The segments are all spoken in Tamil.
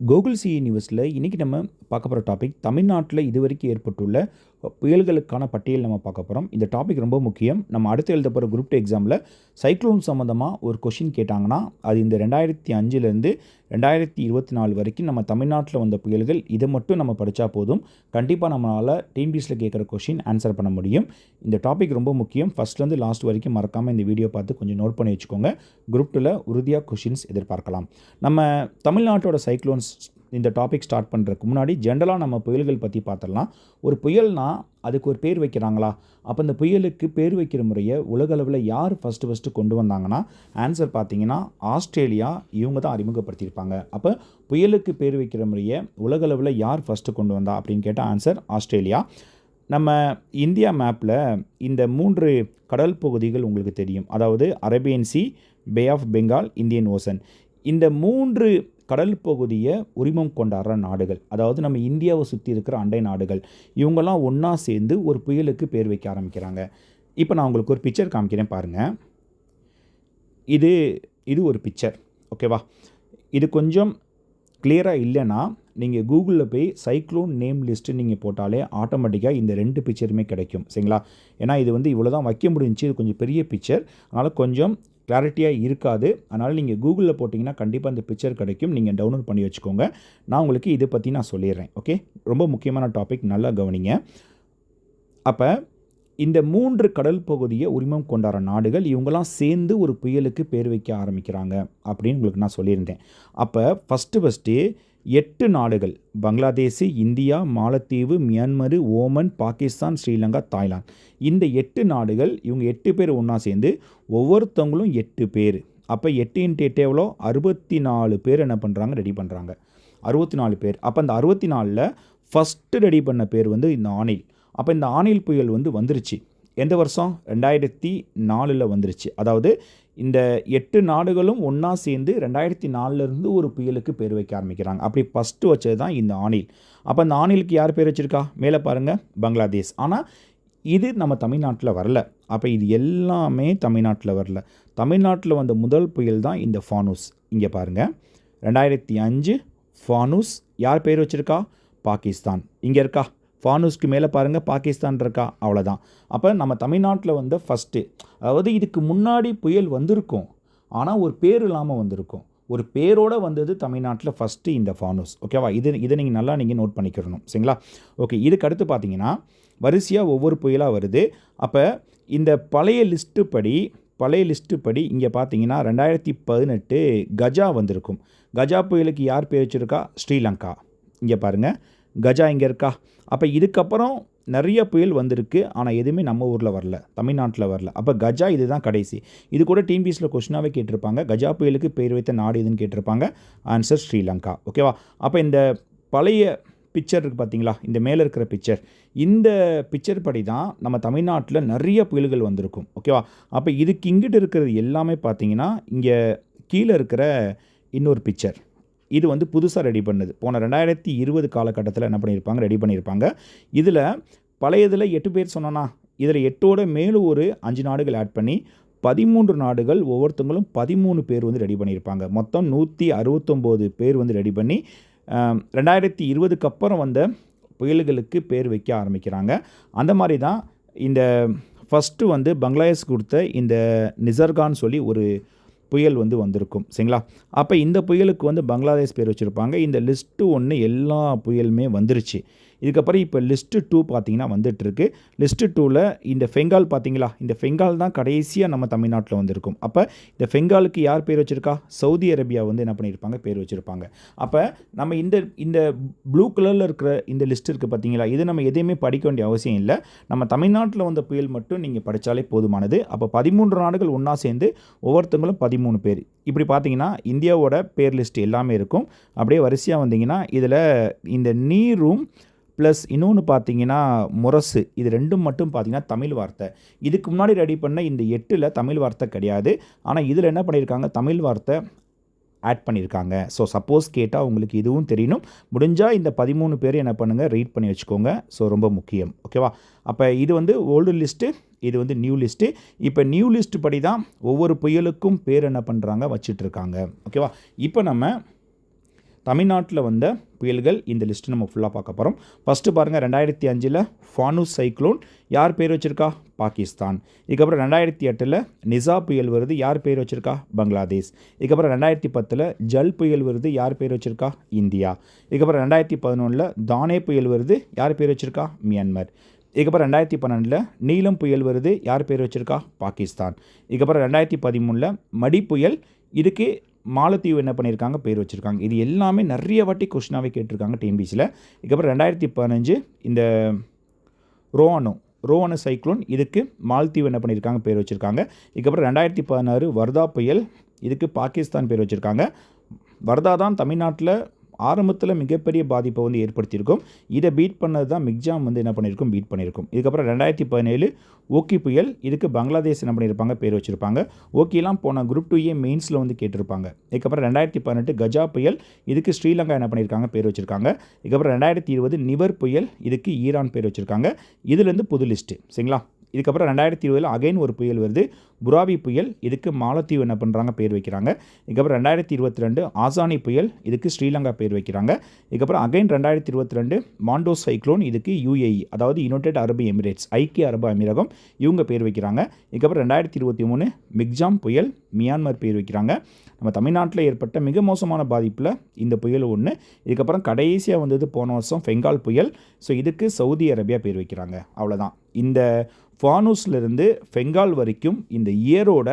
கூகுள் சிஇ நியூஸில் இன்றைக்கி நம்ம பார்க்க போகிற டாபிக் தமிழ்நாட்டில் இதுவரைக்கும் ஏற்பட்டுள்ள புயல்களுக்கான பட்டியல் நம்ம பார்க்க போகிறோம் இந்த டாபிக் ரொம்ப முக்கியம். நம்ம அடுத்து எழுத போகிற குரூப் டூ எக்ஸாமில் சைக்ளோன் சம்மந்தமாக ஒரு கொஷின் கேட்டாங்கன்னா அது இந்த ரெண்டாயிரத்தி அஞ்சுலேருந்து ரெண்டாயிரத்தி இருபத்தி நாலு வரைக்கும் நம்ம தமிழ்நாட்டில் வந்த புயல்கள் இதை மட்டும் நம்ம படித்தா போதும். கண்டிப்பாக நம்மளால் டிஎன்பிஎஸில் கேட்குற கொஷின் ஆன்சர் பண்ண முடியும். இந்த டாபிக் ரொம்ப முக்கியம். ஃபஸ்ட்லேருந்து லாஸ்ட் வரைக்கும் மறக்காமல் இந்த வீடியோ பார்த்து கொஞ்சம் நோட் பண்ணி வச்சுக்கோங்க. குரூப் டூவில் உறுதியாக கொஷின்ஸ் எதிர்பார்க்கலாம். நம்ம தமிழ்நாட்டோட சைக்ளோன்ஸ் இந்த டாபிக் ஸ்டார்ட் பண்ணுறதுக்கு முன்னாடி ஜென்ரலாக நம்ம புயல்கள் பற்றி பார்த்துடலாம். ஒரு புயல்னால் அதுக்கு ஒரு பேர் வைக்கிறாங்களா? அப்போ இந்த புயலுக்கு பேர் வைக்கிற முறையை உலகளவில் யார் ஃபஸ்ட்டு ஃபஸ்ட்டு கொண்டு வந்தாங்கன்னா ஆன்சர் பார்த்தீங்கன்னா ஆஸ்திரேலியா இவங்க தான் அறிமுகப்படுத்தியிருப்பாங்க. அப்போ புயலுக்கு பேர் வைக்கிற முறையை உலகளவில் யார் ஃபஸ்ட்டு கொண்டு வந்தா அப்படின்னு கேட்டால் ஆன்சர் ஆஸ்திரேலியா. நம்ம இந்தியா மேப்பில் இந்த மூன்று கடல் பகுதிகள் உங்களுக்கு தெரியும். அதாவது Arabian sea bay of Bengal Indian ocean. இந்த மூன்று கடல் பகுதியை உரிமம் கொண்டாடுற நாடுகள் அதாவது நம்ம இந்தியாவை சுற்றி இருக்கிற அண்டை நாடுகள் இவங்கெல்லாம் ஒன்றா சேர்ந்து ஒரு புயலுக்கு பேர் வைக்க ஆரம்பிக்கிறாங்க. இப்போ நான் உங்களுக்கு ஒரு பிக்சர் காமிக்கிறேன் பாருங்கள் இது இது ஒரு பிக்சர் ஓகேவா இது கொஞ்சம் கிளியராக இல்லைன்னா நீங்கள் கூகுளில் போய் சைக்ளோன் நேம் லிஸ்ட்டு நீங்கள் போட்டாலே ஆட்டோமேட்டிக்காக இந்த ரெண்டு பிக்சருமே கிடைக்கும் சரிங்களா? ஏன்னா இது வந்து இவ்வளோ தான் வைக்க முடிஞ்சு இது கொஞ்சம் பெரிய பிக்சர் அதனால் கொஞ்சம் கிளாரிட்டியாக இருக்காது. அதனால் நீங்கள் கூகுளில் போட்டிங்கன்னா கண்டிப்பாக இந்த பிக்சர் கிடைக்கும். நீங்கள் டவுன்லோட் பண்ணி வச்சுக்கோங்க. நான் உங்களுக்கு இதை பற்றி நான் சொல்லிடுறேன். ஓகே ரொம்ப முக்கியமான டாபிக் நல்லா கவனிங்க. அப்போ இந்த மூன்று கடல் பகுதியை உரிமம் கொண்டாடுற நாடுகள் இவங்கெல்லாம் சேர்ந்து ஒரு புயலுக்கு பேர் வைக்க ஆரம்பிக்கிறாங்க அப்படின்னு உங்களுக்கு நான் சொல்லியிருந்தேன். அப்போ ஃபஸ்ட்டு ஃபஸ்ட்டு எட்டு நாடுகள் பங்களாதேஷ் இந்தியா மாலத்தீவு Myanmar Oman Pakistan Sri Lanka Thailand. இந்த எட்டு நாடுகள் இவங்க எட்டு பேர் ஒன்றா சேர்ந்து ஒவ்வொருத்தவங்களும் எட்டு பேர். அப்போ எட்டு இன்ட்டு எட்டு எவ்வளோ? அறுபத்தி நாலு பேர் என்ன பண்ணுறாங்க ரெடி பண்ணுறாங்க அறுபத்தி நாலு பேர். அப்போ அந்த அறுபத்தி நாலில் ஃபஸ்ட்டு ரெடி பண்ண பேர் வந்து இந்த ஆணில். அப்போ இந்த ஆணில் புயல் வந்து வந்துருச்சு. எந்த வருஷம்? ரெண்டாயிரத்தி நாலில் வந்துருச்சு. அதாவது இந்த எட்டு நாடுகளும் ஒன்றா சேர்ந்து ரெண்டாயிரத்தி நாலுலேருந்து ஒரு புயலுக்கு பேர் வைக்க ஆரம்பிக்கிறாங்க. அப்படி ஃபஸ்ட்டு வச்சது தான் இந்த ஆணில். அப்போ அந்த ஆணிலுக்கு யார் பேர் வச்சுருக்கா? மேலே பாருங்கள் பங்களாதேஷ். ஆனால் இது நம்ம தமிழ்நாட்டில் வரல. அப்போ இது எல்லாமே தமிழ்நாட்டில் வரல. தமிழ்நாட்டில் வந்த முதல் புயல் தான் இந்த ஃபானூஸ். இங்கே பாருங்கள் ரெண்டாயிரத்தி அஞ்சு ஃபானூஸ் யார் பேர் வச்சுருக்கா? பாகிஸ்தான். இங்கே இருக்கா? ஃபானூஸ்க்கு மேலே பாருங்கள் பாகிஸ்தான் இருக்கா? அவ்வளோதான் அப்போ நம்ம தமிழ்நாட்டில் வந்து ஃபஸ்ட்டு அதாவது இதுக்கு முன்னாடி புயல் வந்திருக்கும் ஆனால் ஒரு பேர் இல்லாமல் வந்திருக்கும். ஒரு பேரோடு வந்தது தமிழ்நாட்டில் ஃபஸ்ட்டு இந்த ஃபானூஸ் ஓகேவா இது இதை நீங்கள் நல்லா நீங்கள் நோட் பண்ணிக்கிறணும். சரிங்களா? ஓகே இதுக்கு அடுத்து பார்த்தீங்கன்னா வரிசையாக ஒவ்வொரு புயலாக வருது. அப்போ இந்த பழைய லிஸ்ட்டு படி பழைய லிஸ்ட்டு படி இங்கே பார்த்தீங்கன்னா ரெண்டாயிரத்தி பதினெட்டு கஜா வந்திருக்கும். கஜா புயலுக்கு யார் பேர் வச்சுருக்கா? ஸ்ரீலங்கா. இங்கே பாருங்கள் கஜா இங்கே இருக்கா? அப்போ இதுக்கப்புறம் நிறைய புயல் வந்திருக்கு. ஆனால் எதுவுமே நம்ம ஊரில் வரல. தமிழ்நாட்டில் வரல. அப்போ கஜா இதுதான் கடைசி. இது கூட டிஎன்பிஎஸில் கொஷினாகவே கேட்டிருப்பாங்க. கஜா புயலுக்கு பேர் வைத்த நாடு எதுன்னு கேட்டிருப்பாங்க. ஆன்சர் ஸ்ரீலங்கா. ஓகேவா அப்போ இந்த பழைய பிக்சர் இருக்குது பார்த்தீங்களா இந்த மேலே இருக்கிற பிக்சர் இந்த பிக்சர் படி தான் நம்ம தமிழ்நாட்டில் நிறைய புயல்கள் வந்திருக்கும். ஓகேவா அப்போ இதுக்கு இங்கிட்டு இருக்கிறது எல்லாமே பார்த்தீங்கன்னா இங்கே கீழே இருக்கிற இன்னொரு பிக்சர் இது வந்து புதுசாக ரெடி பண்ணுது. போன ரெண்டாயிரத்தி இருபது காலகட்டத்தில் என்ன பண்ணியிருப்பாங்க ரெடி பண்ணியிருப்பாங்க இதில் பழையதில் எட்டு பேர் சொன்னோன்னா இதில் எட்டோட மேலும் ஒரு அஞ்சு நாடுகள் ஆட் பண்ணி பதிமூன்று நாடுகள் ஒவ்வொருத்தவங்களும் பதிமூணு பேர் வந்து ரெடி பண்ணியிருப்பாங்க மொத்தம் நூற்றி அறுபத்தொம்போது பேர் வந்து ரெடி பண்ணி ரெண்டாயிரத்தி இருபதுக்கு அப்புறம் வந்த புயல்களுக்கு பேர் வைக்க ஆரம்பிக்கிறாங்க. அந்த மாதிரி தான் இந்த ஃபஸ்ட்டு வந்து பங்களாதேஷ் கொடுத்த இந்த நிசர்கான்னு சொல்லி ஒரு புயல் வந்து வந்திருக்கும் சரிங்களா? அப்போ இந்த புயலுக்கு வந்து பங்களாதேஷ் பேர் வச்சுருப்பாங்க. இந்த லிஸ்ட்டு ஒன்று எல்லா புயலுமே வந்துருச்சு. இதுக்கப்புறம் இப்போ லிஸ்ட்டு டூ பார்த்தீங்கன்னா வந்துட்டுருக்கு. லிஸ்ட்டு டூவில் இந்த ஃபெங்கால் பார்த்தீங்களா இந்த ஃபெங்கால் தான் கடைசியாக நம்ம தமிழ்நாட்டில் வந்திருக்கும். அப்போ இந்த ஃபெங்காலுக்கு யார் பேர் வச்சுருக்கா? சவுதி அரேபியா வந்து என்ன பண்ணியிருப்பாங்க? பேர் வச்சுருப்பாங்க. அப்போ நம்ம இந்த இந்த ப்ளூ கலரில் இருக்கிற இந்த லிஸ்ட் இருக்குது பார்த்தீங்களா இது நம்ம எதையுமே படிக்க வேண்டிய அவசியம் இல்லை. நம்ம தமிழ்நாட்டில் வந்த புயல் மட்டும் நீங்கள் படித்தாலே போதுமானது. அப்போ பதிமூன்று நாடுகள் ஒன்றா சேர்ந்து ஒவ்வொருத்தங்களும் பதிமூணு பேர். இப்படி பார்த்தீங்கன்னா இந்தியாவோட பேர் லிஸ்ட் எல்லாமே இருக்கும். அப்படியே வரிசையாக வந்தீங்கன்னா இதில் இந்த நீரும் ப்ளஸ் இன்னொன்று பார்த்தீங்கன்னா முரசு. இது ரெண்டும் மட்டும் பார்த்தீங்கன்னா தமிழ் வார்த்தை. இதுக்கு முன்னாடி ரெடி பண்ண இந்த எட்டில் தமிழ் வார்த்தை கிடையாது. ஆனால் இதில் என்ன பண்ணியிருக்காங்க? தமிழ் வார்த்தை ஆட் பண்ணியிருக்காங்க. ஸோ சப்போஸ் கேட்டால் உங்களுக்கு இதுவும் தெரியணும். முடிஞ்சால் இந்த பதிமூணு பேர் என்ன பண்ணுங்கள் ரீட் பண்ணி வச்சுக்கோங்க. ஸோ ரொம்ப முக்கியம். ஓகேவா அப்போ இது வந்து ஓல்டு லிஸ்ட்டு இது வந்து நியூ லிஸ்ட்டு இப்போ நியூ லிஸ்ட் படி தான் ஒவ்வொரு புயலுக்கும் பேர் என்ன பண்ணுறாங்க வச்சிட்ருக்காங்க ஓகேவா இப்போ நம்ம தமிழ்நாட்டில் வந்த புயல்கள் இந்த லிஸ்ட்டு நம்ம ஃபுல்லாக பார்க்க போகிறோம் ஃபஸ்ட்டு பாருங்கள் ரெண்டாயிரத்தி அஞ்சில் ஃபானூஸ் சைக்ளோன் யார் பேர் வச்சுருக்கா? பாகிஸ்தான். இதுக்கப்புறம் ரெண்டாயிரத்தி எட்டில் நிசா புயல் வருது யார் பேர் வச்சுருக்கா? பங்களாதேஷ். இதுக்கப்புறம் ரெண்டாயிரத்தி பத்தில் ஜல் புயல் வருது யார் பேர் வச்சுருக்கா? இந்தியா. இதுக்கப்புறம் ரெண்டாயிரத்தி பதினொன்றில் தானே புயல் வருது யார் பேர் வச்சுருக்கா? மியான்மர். இதுக்கப்புறம் ரெண்டாயிரத்தி பன்னெண்டில் நீலம் புயல் வருது யார் பேர் வச்சுருக்கா? பாகிஸ்தான். இதுக்கப்புறம் ரெண்டாயிரத்தி பதிமூணில் மடி புயல் இதுக்கு மாலத்தீவு என்ன பண்ணியிருக்காங்க? பேர் வச்சுருக்காங்க. இது எல்லாமே நிறைய வாட்டி கொஷினாகவே கேட்டிருக்காங்க டிஎன்பிசியில் இதுக்கப்புறம் ரெண்டாயிரத்தி பதினஞ்சு இந்த ரோவானோ ரோவானோ சைக்ளோன் இதுக்கு மாலத்தீவு என்ன பண்ணியிருக்காங்க? பேர் வச்சுருக்காங்க. இதுக்கப்புறம் ரெண்டாயிரத்தி பதினாறு வர்தா புயல் இதுக்கு பாகிஸ்தான் பேர் வச்சுருக்காங்க. வர்தா தான் தமிழ்நாட்டில் ஆரம்பத்தில் மிகப்பெரிய பாதிப்பை வந்து ஏற்படுத்தியிருக்கும். இதை பீட் பண்ணது தான் மிக்ஜாம் வந்து என்ன பண்ணியிருக்கும்? பீட் பண்ணியிருக்கும். இதுக்கப்புறம் ரெண்டாயிரத்தி பதினேழு ஓகி புயல் இதுக்கு பங்களாதேஷ் என்ன பண்ணியிருப்பாங்க? பேர் வச்சுருப்பாங்க. ஓகேலாம் போன குரூப் டூ ஏ மெயின்ஸில் வந்து கேட்டிருப்பாங்க. இதுக்கப்புறம் ரெண்டாயிரத்தி பதினெட்டு கஜா புயல் இதுக்கு ஸ்ரீலங்கா என்ன பண்ணியிருக்காங்க? பேர் வச்சுருக்காங்க. இதுக்கப்புறம் ரெண்டாயிரத்தி இருபது நிவர் புயல் இதுக்கு ஈரான் பேர் வச்சுருக்காங்க. இதுலேருந்து புது லிஸ்ட்டு சரிங்களா? இதுக்கப்புறம் ரெண்டாயிரத்தி இருபதில் அகைன் ஒரு புயல் வருது. புராவி புயல் இதுக்கு மாலத்தீவு என்ன பண்ணுறாங்க பேர் வைக்கிறாங்க. இதுக்கப்புறம் ரெண்டாயிரத்தி இருபத்தி ரெண்டு ஆசானி புயல் இதுக்கு ஸ்ரீலங்கா பேர் வைக்கிறாங்க. இதுக்கப்புறம் அகைன் ரெண்டாயிரத்தி இருபத்தி ரெண்டு மாண்டோ சைக்ளோன் இதுக்கு யூஏஇ அதாவது யுனைடெட் அரபு எமிரேட்ஸ் ஐக்கிய அரபு அமீரகம் இவங்க பேர் வைக்கிறாங்க. இதுக்கப்புறம் ரெண்டாயிரத்தி இருபத்தி மூணு மிக்ஜாம் புயல் மியான்மர் பேர் வைக்கிறாங்க. நம்ம தமிழ்நாட்டில் ஏற்பட்ட மிக மோசமான பாதிப்பில் இந்த புயல் ஒன்று இதுக்கப்புறம் கடைசியாக வந்தது போன வருஷம் ஃபெங்கால் புயல். ஸோ இதுக்கு சவுதி அரேபியா பேர் வைக்கிறாங்க. அவ்வளோதான் இந்த ஃபானூஸ்லேருந்து ஃபெங்கால் வரைக்கும் இந்த இயரோட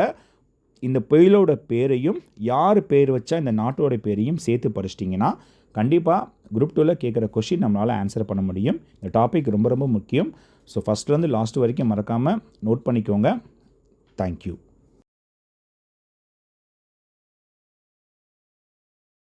இந்த புயலோட பேரையும் யார் பேர் வச்சா இந்த நாட்டோட பேரையும் சேர்த்து படிச்சிட்டிங்கன்னா கண்டிப்பாக குரூப் டூவில் கேட்குற கொஷின் நம்மளால் ஆன்சர் பண்ண முடியும். இந்த டாபிக் ரொம்ப ரொம்ப முக்கியம். ஸோ ஃபஸ்ட்லேருந்து லாஸ்ட் வரைக்கும் மறக்காமல் நோட் பண்ணிக்கோங்க. தேங்க்யூ